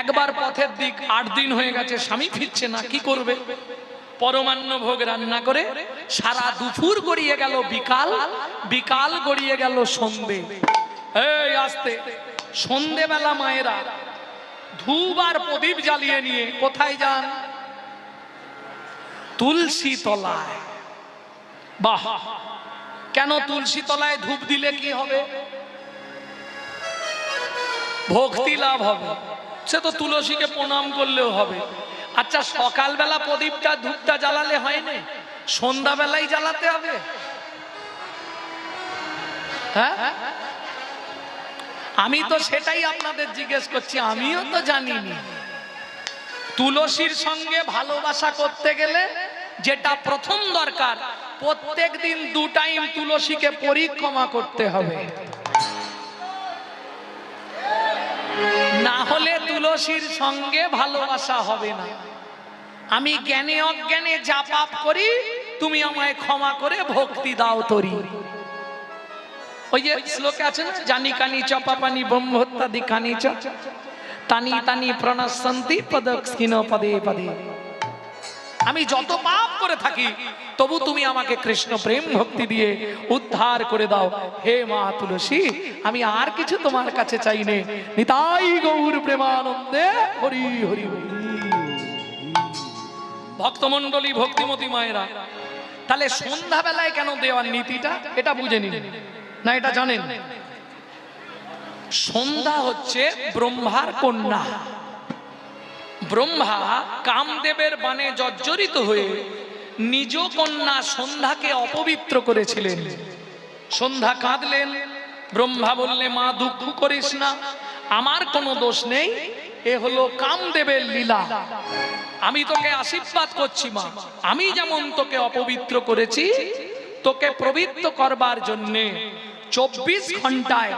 একবার পথের দিক আট দিন হয়ে গেছে, স্বামী ফিরছে না, কি করবে? পরমান্ন ভোগ রান্না করে সারা দুপুর গড়িয়ে গেল বিকাল বিকাল গড়িয়ে গেল সন্ধে। এই আসতে, সন্ধেবেলা মায়েরা ধূপ আর প্রদীপ জ্বালিয়ে নিয়ে কোথায় যান? তুলসী তলায়। বাহ! কেন তুলসী তলায় ধূপ দিলে কি হবে? ভক্তি লাভ হবে। সে তো তুলসীকে প্রণাম করলেও হবে। আচ্ছা সকালবেলা প্রদীপটা ধূপটা জ্বালালে হয় না? সন্ধ্যাবেলায় জ্বালাতে হবে? হ্যাঁ? আমি তো সেটাই আপনাদের জিজ্ঞেস করছি, আমিও তো জানিনি। তুলসীর সঙ্গে ভালোবাসা করতে গেলে যেটা প্রথম দরকার, প্রত্যেক দিন দু টাইম তুলসীকে পরিক্রমা করতে হবে। না হলে তুলসীর সঙ্গে ভালোবাসা হবে না। আমি জ্ঞানে অজ্ঞানে যা পাপ করি, তুমি আমায় ক্ষমা করে ভক্তি দাও তরি। ওই যে শ্লোকে আছে না, জানি কানি চপাপানি ব্রহ্মত্যাদি কানি চ। তানি তানি প্রণশন্তি পদক্ষিণ পদে পদে। আমি যত পাপ করে থাকি তবু তুমি আমাকে কৃষ্ণ প্রেম ভক্তি দিয়ে উদ্ধার করে দাও। হে মা তুলসী, আমি আর কিছু তোমার কাছে চাই নে। নিতাই গৌর প্রেমানন্দে হরি হরি ভক্তমন্ডলী ভক্তিমতী মায়েরা, তাহলে সন্ধ্যাবেলায় কেন দেওয়ার নীতিটা? এটা বুঝে নিন। না, এটা জানেন? সন্ধ্যা হচ্ছে ব্রহ্মার কন্যা। ব্রহ্মা কামদেবের বাণে জর্জরিত হয়ে নিজ কন্যা সন্ধ্যাকে অপবিত্র করেছিলেন। সন্ধ্যা কাঁদলেন। ব্রহ্মা বললে, মা, দুঃখ করিস না, আমার কোনো দোষ নেই, এ হলো কামদেবের লীলা। আমি তোকে আশীর্বাদ করছি, মা। আমি যেমন তোকে অপবিত্র করেছি, তোকে পবিত্র করবার জন্যে চব্বিশ ঘন্টায়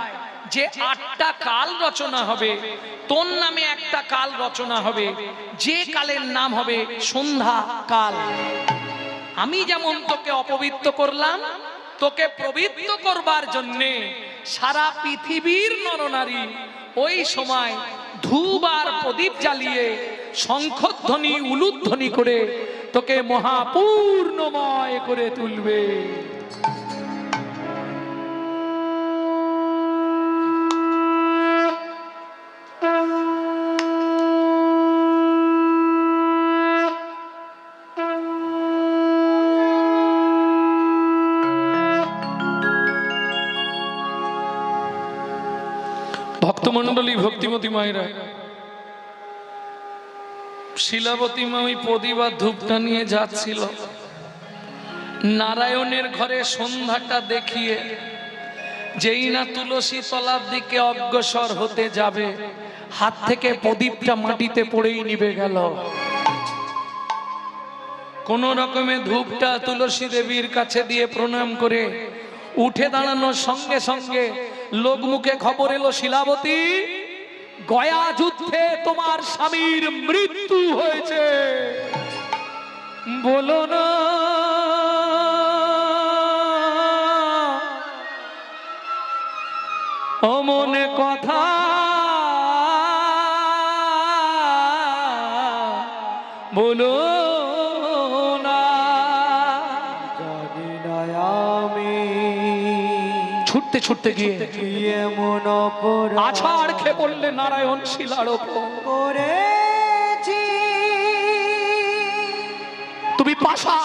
যে আটটা কাল রচনা হবে, তোর নামে একটা কাল রচনা হবে, যে কালের নাম হবে সন্ধ্যা কাল। আমি যেমন তোকে অপবিত্র করলাম, তোকে পবিত্র করবার জন্যে সারা পৃথিবীর নরনারী ওই সময় ধূপ আর প্রদীপ জ্বালিয়ে শঙ্খধ্বনি, উলুধ্বনি করে তোকে মহাপূর্ণময় করে তুলবে। ভক্তমন্ডলী ভক্তিমতী মায়েরা, শিলাবতী মা ওই প্রতিবাদ ধূপটা নিয়ে যাচ্ছিল। নারায়ণের ঘরে সন্ধ্যাটা দেখিয়ে, যেই না তুলসী তলার দিকে অগ্রসর হতে যাবে, হাত থেকে প্রদীপটা মাটিতে পড়েই নিবে গেল। কোন রকমে ধূপটা তুলসী দেবীর কাছে দিয়ে প্রণাম করে উঠে দাঁড়ানোর সঙ্গে সঙ্গে লোক মুখে খবর এলো শিলাবতী, গয়া যুদ্ধে তোমার স্বামীর মৃত্যু হয়েছে। বলো না। অমন কথা ছুটতে ছুটতে গিয়ে। এমন আছাড় খেয়ে পড়লে নারায়ণ শিলার ওপর। তুমি পাশা।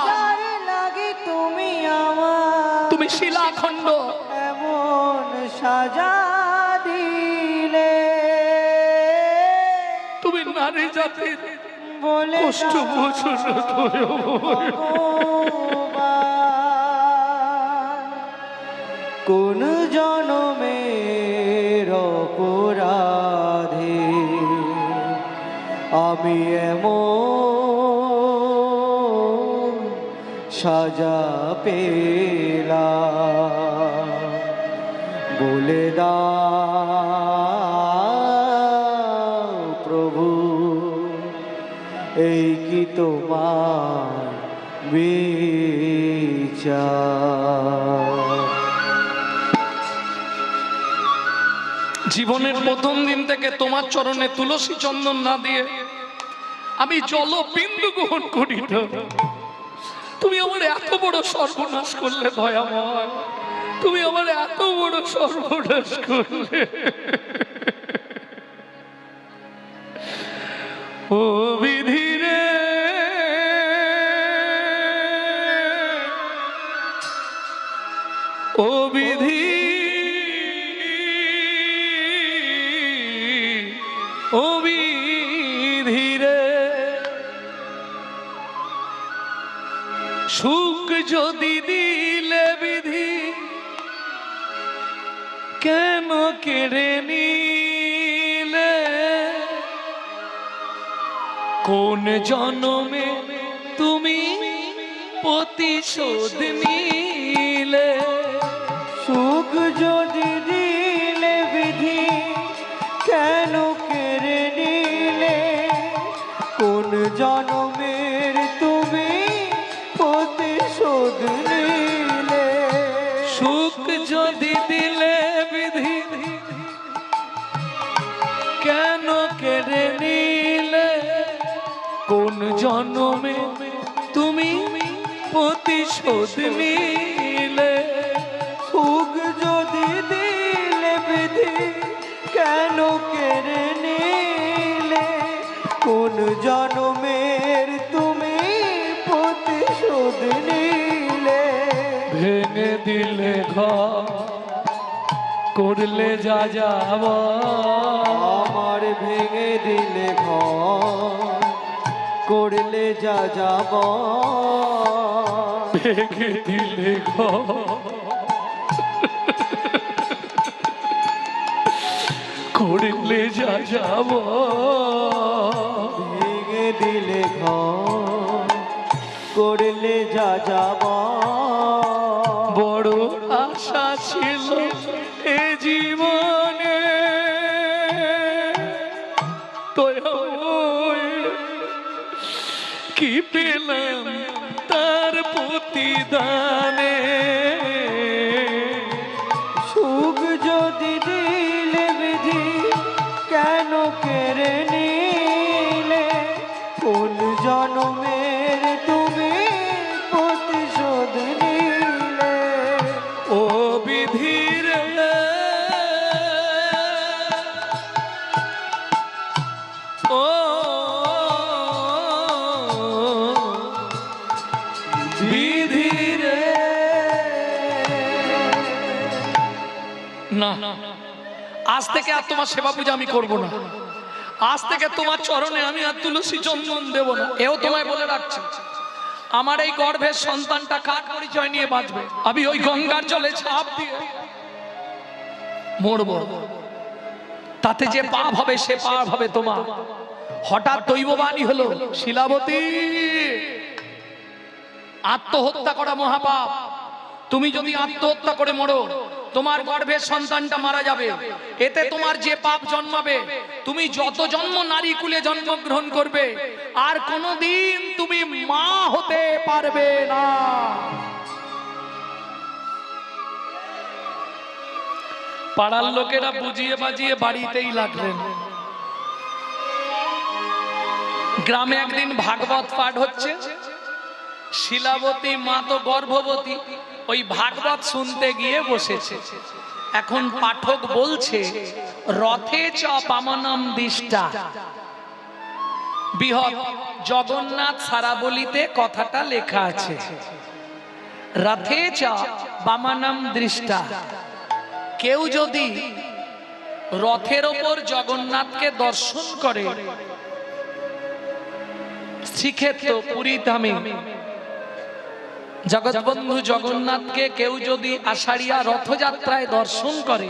লাগে তুমি আমার তুমি শিলাখণ্ড। এমন সাজা দিলে তুমি নারী জাতির বলে কষ্ট বোঝো কোন জনমের অপরাধে আমি এমন সাজা পেলাম। বলে দাও প্রভু এই কি তোমার বিচার? জীবনের প্রথম দিন থেকে তোমার চরণে তুলসী চন্দন না দিয়ে আমি জল বিন্দু গ্রহণ করি তুমি আমার এত বড় সর্বনাশ করলে দয়াময়। তুমি আমার এত বড় সর্বনাশ করলে। ও ও বিধিরে সুখ যদি দিলে বিধি, কেন কেড়ে নিলে? কোন জনমে তুমি প্রতিশোধ নিলে? সুখ যদি প্রতিশোধ নিলে সুখ যদি দিলে বিধি কেন কেড়ে নিলে? কোন জনমের তুমি প্রতিশোধ নিলে? ভেঙে দিলে ঘর করলে যা যাব আমার ভেঙে দিলে ঘর করলে যা যাব ভেঙে দিলে করলে যা যাব ভেঙে দিলে করলে যা যাব বড় আশা ছিল এ জীবনে। কি পেলাম তার প্রতিদানে না। আজ থেকে আর তোমার সেবা পূজা আমি করব না। আজ থেকে তোমার চরণে আমি আর তুলসী চন্দন দেব না। এও তোমায় বলে রাখছি। আমার এই গর্ভের সন্তানটা কার পরিচয় নিয়ে বাঁচবে? আমি ওই গঙ্গার জলে ছাপ দিয়ে মরব। তাতে যে পাপ হবে, সে পাপ হবে তোমার। হঠাৎ দৈববাণী হলো, শিলাবতী, আত্মহত্যা করা মহাপাপ। তুমি যদি আত্মহত্যা করে মরো তোমার গর্ভের সন্তানটা মারা যাবে। এতে তোমার যে পাপ জন্মাবে তুমি যত জন্ম নারী কুলে জন্মগ্রহণ করবে আর কোনোদিন তুমি মা হতে পারবে না। পাড়ার লোকেরা বুঝিয়ে বাজিয়ে বাড়িতেই লাগলেন। গ্রামে একদিন ভাগবত পাঠ হচ্ছে। শিলাবতী, মা তো গর্ভবতী, ওই ভাগবত শুনতে গিয়ে বসেছে। এখন পাঠক বলছে, রথে চ দিষ্টা বৃহৎ জগন্নাথ সারাবলিতে কথাটা লেখা আছে, রথে চ বামানম দৃষ্টা কেউ যদি রথের ওপর জগন্নাথকে দর্শন করে, শ্রীক্ষেত্র পুরী ধামে জগৎবন্ধু জগন্নাথকে কেউ যদি আষাঢ়িয়া রথযাত্রায় দর্শন করে,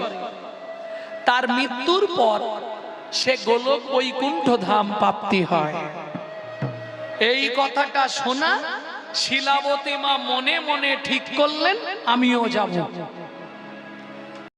তার মৃত্যুর পর সে গোলক বৈকুণ্ঠ ধাম প্রাপ্তি হয়। এই কথাটা শোনা শিলাবতী মা মনে মনে ঠিক করলেন, আমিও যাব।